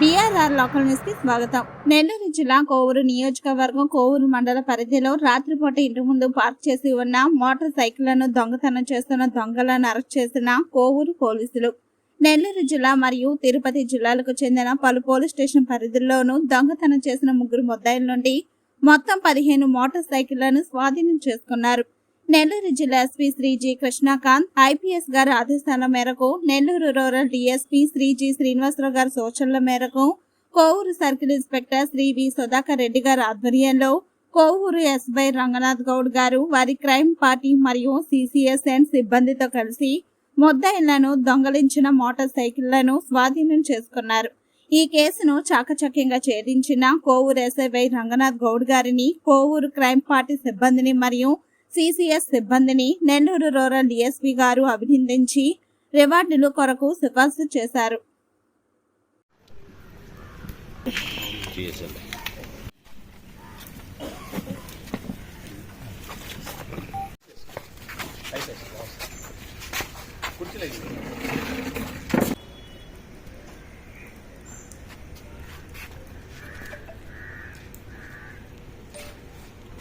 BRR local న్యూస్కి స్వాగతం. నెల్లూరు జిల్లా కోవూరు నియోజకవర్గం కోవూరు మండల పరిధిలో రాత్రిపూట ఇంటి ముందు పార్క్ చేసి ఉన్న మోటార్ సైకిళ్ళను దొంగతనం చేస్తున్న దొంగలను అరెస్ట్ చేసిన కోవూరు పోలీసులు. నెల్లూరు జిల్లా మరియు తిరుపతి జిల్లాలకు చెందిన పలు పోలీస్ స్టేషన్ పరిధుల్లోనూ దొంగతనం చేసిన ముగ్గురు ముద్దాయిల నుండి మొత్తం పదిహేను మోటార్ సైకిళ్ళను స్వాధీనం చేసుకున్నారు. నెల్లూరు జిల్లా SP Shri G Krishnakanth IPS గారి ఆదేశాల మేరకు Nellore rural DSP Shri G Srinivasarao గారి సూచనల మేరకు Kovur circle inspector Shri V Sudhakar Reddy గారి ఆధ్వర్యంలో కోవూరు ఎస్బై రంగనాథ్ గౌడ్ గారు వారి క్రైమ్ పార్టీ మరియు సిసిఎస్ఎన్ సిబ్బందితో కలిసి ముద్దాయిలను దొంగలించిన మోటార్ సైకిళ్ళను స్వాధీనం చేసుకున్నారు. ఈ కేసును చాకచక్యంగా ఛేదించిన కోవూరు ఎస్ఐవై రంగనాథ్ గౌడ్ గారిని కోవూరు క్రైమ్ పార్టీ సిబ్బందిని మరియు సిసిఎస్ సిబ్బందిని నెల్లూరు రూరల్ డిఎస్పీ గారు అభినందించి రివార్డులు కొరకు సిఫార్సు చేశారు.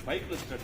బైక్లో స్టార్ట్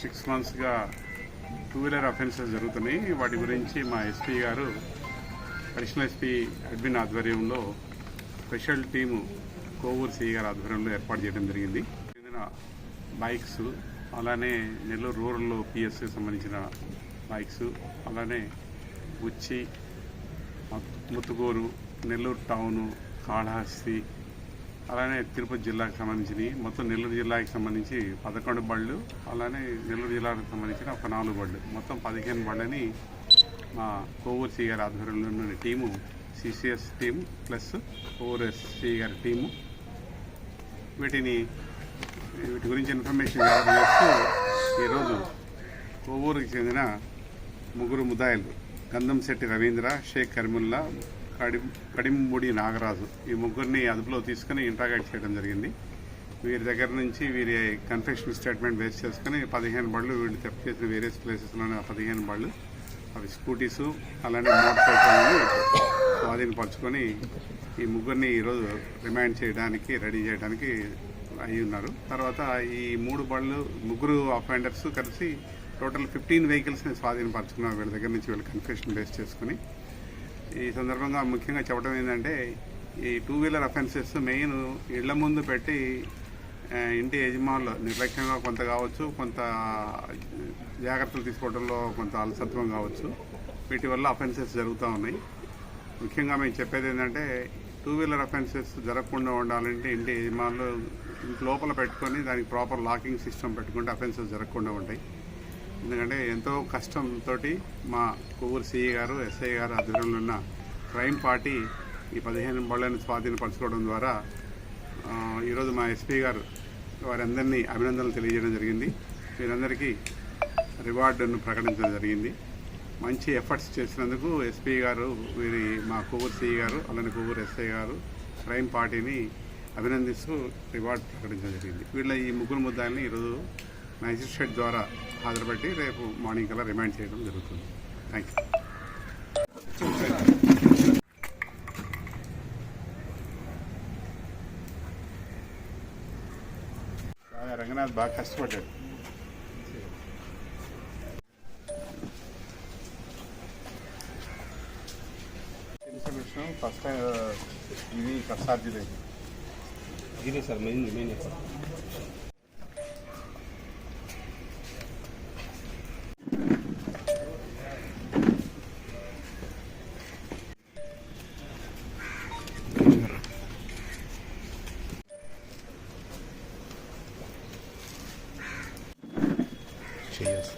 సిక్స్ మంత్స్గా టూ వీలర్ అఫెన్సెస్ జరుగుతున్నాయి. వాటి గురించి మా ఎస్పీ గారు అడిషనల్ ఎస్పీ అడ్మిన్ ఆధ్వర్యంలో స్పెషల్ టీము కోవూరు సిఐ గారి ఆధ్వర్యంలో ఏర్పాటు చేయడం జరిగింది. బైక్స్ అలానే నెల్లూరు రూరల్లో పిఎస్కి సంబంధించిన బైక్స్ అలానే ఉచ్చి ముత్తుగూరు నెల్లూరు టౌను కాళహస్తి అలానే తిరుపతి జిల్లాకు సంబంధించినవి. మొత్తం నెల్లూరు జిల్లాకి సంబంధించి పదకొండు బళ్ళు అలానే నెల్లూరు జిల్లాకు సంబంధించిన ఒక నాలుగు బళ్ళు. మొత్తం పదిహేను బళ్ళని మా కోవూరు గారి ఆధ్వర్యంలో ఉన్న team CCS team plus ORSC గారి టీము. వీటిని వీటి గురించి ఇన్ఫర్మేషన్ చేస్తూ ఈరోజు కోవూరుకి చెందిన ముగ్గురు ముదాయిలు గంధంశెట్టి రవీంద్ర షేక్ కరిముల్లా కడిం కడిముడి నాగరాజు. ఈ ముగ్గురిని అదుపులో తీసుకుని ఇంట్రాగేట్ చేయడం జరిగింది. వీరి దగ్గర నుంచి వీరి కన్ఫెషన్ స్టేట్మెంట్ బేస్ చేసుకుని పదిహేను బళ్ళు వీళ్ళు తెప్ప చేసిన వేరియస్ ప్లేసెస్లోనే పదిహేను బళ్ళు అవి స్కూటీసు అలానే మోటార్ సైకిల్ని స్వాధీనపరచుకొని ఈ ముగ్గురిని ఈరోజు రిమాండ్ చేయడానికి రెడీ చేయడానికి అయి ఉన్నారు. తర్వాత ఈ మూడు బళ్ళు ముగ్గురు అఫెండర్స్ కలిసి టోటల్ ఫిఫ్టీన్ వెహికల్స్ని స్వాధీనపరచుకున్నారు. వీళ్ళ దగ్గర నుంచి వీళ్ళు కన్ఫెషన్ బేస్ చేసుకుని ఈ సందర్భంగా ముఖ్యంగా చెప్పడం ఏంటంటే ఈ టూ వీలర్ అఫెన్సెస్ మెయిన్ ఇళ్ళ ముందు పెట్టి ఇంటి యజమానులు నిర్లక్ష్యంగా కొంత కావచ్చు కొంత జాగ్రత్తలు తీసుకోవడంలో కొంత అలసత్వం కావచ్చు. వీటి వల్ల అఫెన్సెస్ జరుగుతూ ఉన్నాయి. ముఖ్యంగా మేము చెప్పేది ఏంటంటే టూ వీలర్ అఫెన్సెస్ జరగకుండా ఉండాలంటే ఇంటి యజమానులు ఇంటి లోపల పెట్టుకొని దానికి ప్రాపర్ లాకింగ్ సిస్టమ్ పెట్టుకుంటే అఫెన్సెస్ జరగకుండా ఉంటాయి. ఎందుకంటే ఎంతో కష్టంతో మా కొవ్వూరు సిఐ గారు ఎస్ఐ గారు ఆధ్వర్యంలో ఉన్న క్రైమ్ పార్టీ ఈ పదిహేను బళ్ళని స్వాధీనపరచుకోవడం ద్వారా ఈరోజు మా ఎస్పీ గారు వారందరినీ అభినందనలు తెలియజేయడం జరిగింది. వీరందరికీ రివార్డును ప్రకటించడం జరిగింది. మంచి ఎఫర్ట్స్ చేసినందుకు ఎస్పీ గారు వీరి మా కొవ్వూరు సిఐ గారు అలానే కొవ్వూరు ఎస్ఐ గారు క్రైమ్ పార్టీని అభినందిస్తూ రివార్డు ప్రకటించడం జరిగింది. వీళ్ళ ఈ ముగ్గురు ముద్దాయిల్ని ఈరోజు మ్యాజిస్ట్రేట్ ద్వారా హాజరుపెట్టి రేపు మార్నింగ్ కల్లా రిమాండ్ చేయడం జరుగుతుంది థ్యాంక్ యూ బాగా రంగనాథ్ బాగా కష్టపడ్డాడు ఇన్ఫర్మేషన్ ఫస్ట్ టైం ఇది కష్టార్జిలేదు ఇదే సార్ మెయిన్ మెయిన్ చేయాలి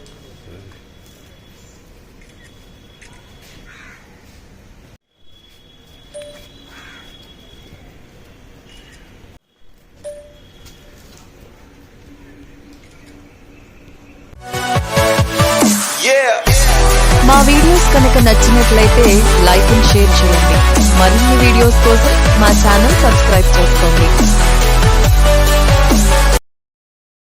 మా వీడియోస్ కనుక నచ్చినట్లయితే లైక్ అండ్ షేర్ చేయండి. మరిన్ని వీడియోస్ కోసం మా ఛానల్ సబ్స్క్రైబ్ చేసుకోండి.